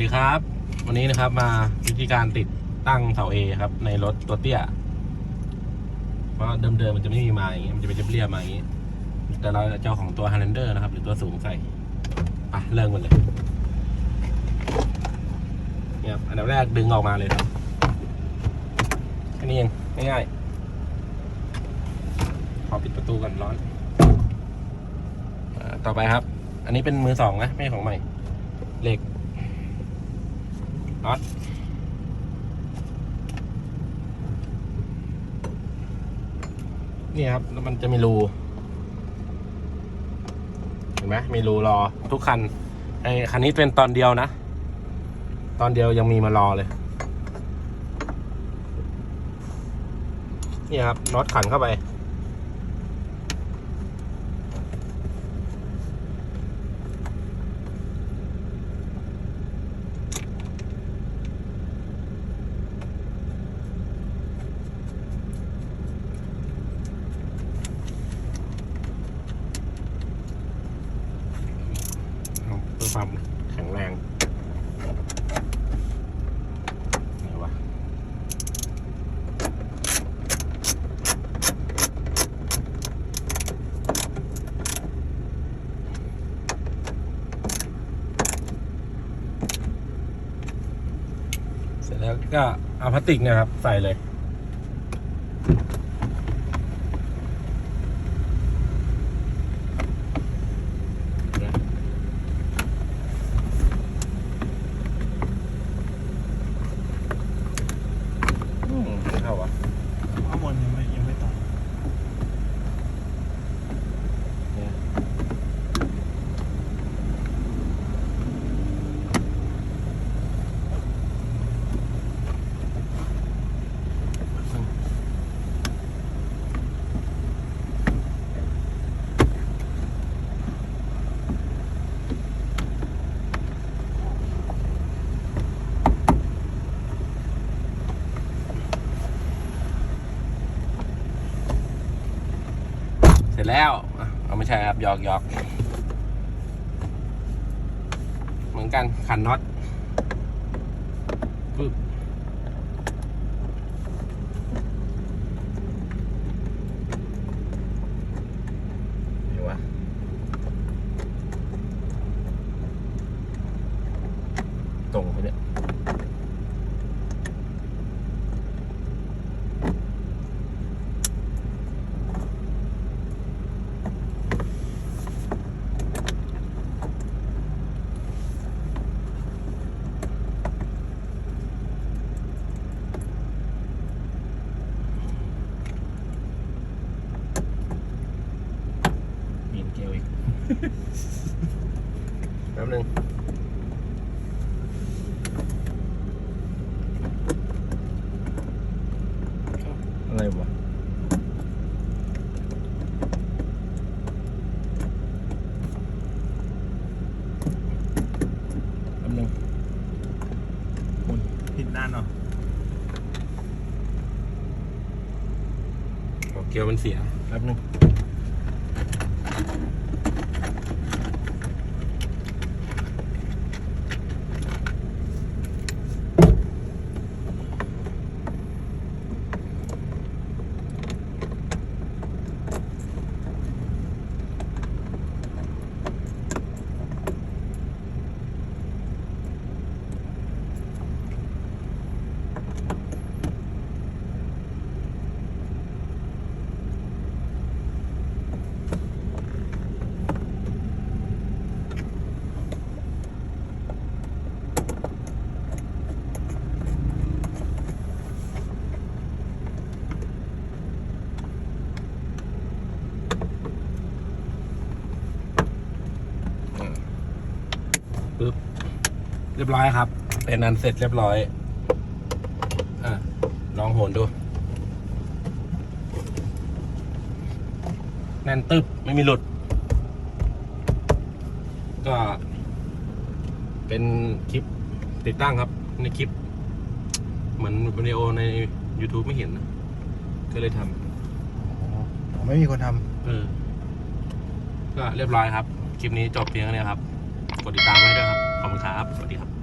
สดีครับ วันนี้นะครับมาวิธีการติดตั้งเสาเอครับ ในรถตัวเตี้ยเพราะเดิมๆมันจะไม่มีมาอย่างงี้มันจะเป็นเรียบๆมาอย่างงี้ แต่เราจะเอาของตัว Highlander นะครับ หรือตัวสูงใส่ไปเริ่มกันเลยเนี่ยครับอันดับแรกดึงออกมาเลยครับแค่นี้เองง่ายๆขอปิดประตูกันร้อนต่อไปครับ อันนี้เป็นมือสองนะไม่ของใหม่เหล็ก น็อตนี่ครับแล้วมันจะมีรูเห็นไหมมีรูรอทุกคันไอคันนี้เป็นตอนเดียวนะ ตอนเดียวยังมีมารอเลยนี่ครับน็อตขันเข้าไป เอาเพื่อความแข็งแรงไหนวะเสร็จ แล้วก็เอาพลาสติกเนะครับ ใส่เลย อืมไม่เข้าวะ ข้างบนยังไม่ยัง ร็จแล้วเอาไม่ใช่ครับหยอกหยอกเหมือนกันขันน็อตปึ๊บนี่วะตรงไปเนี่ย มีนเกลียวอีก แป๊บนึงอะไรวะแป๊บนึงคุณผิดด้านเนาะอ๋อเกลียวมันเสียแป๊บนึง ปึ๊บเรียบร้อยครับ เป็นอันเสร็จเรียบร้อยอะลองโหนดู แน่นตึบไม่มีหลุด ก็ เป็นคลิปติดตั้งครับ ในคลิป เหมือนวิดีโอใน YouTube ไม่เห็นนะก็เลยทอ๋อไม่มีคนทำเออก็เรียบร้อยครับ คลิปนี้จบเพียงเท่านี้ครับ กดติดตามไว้ด้วยครับ ขอบคุณครับ สวัสดีครับ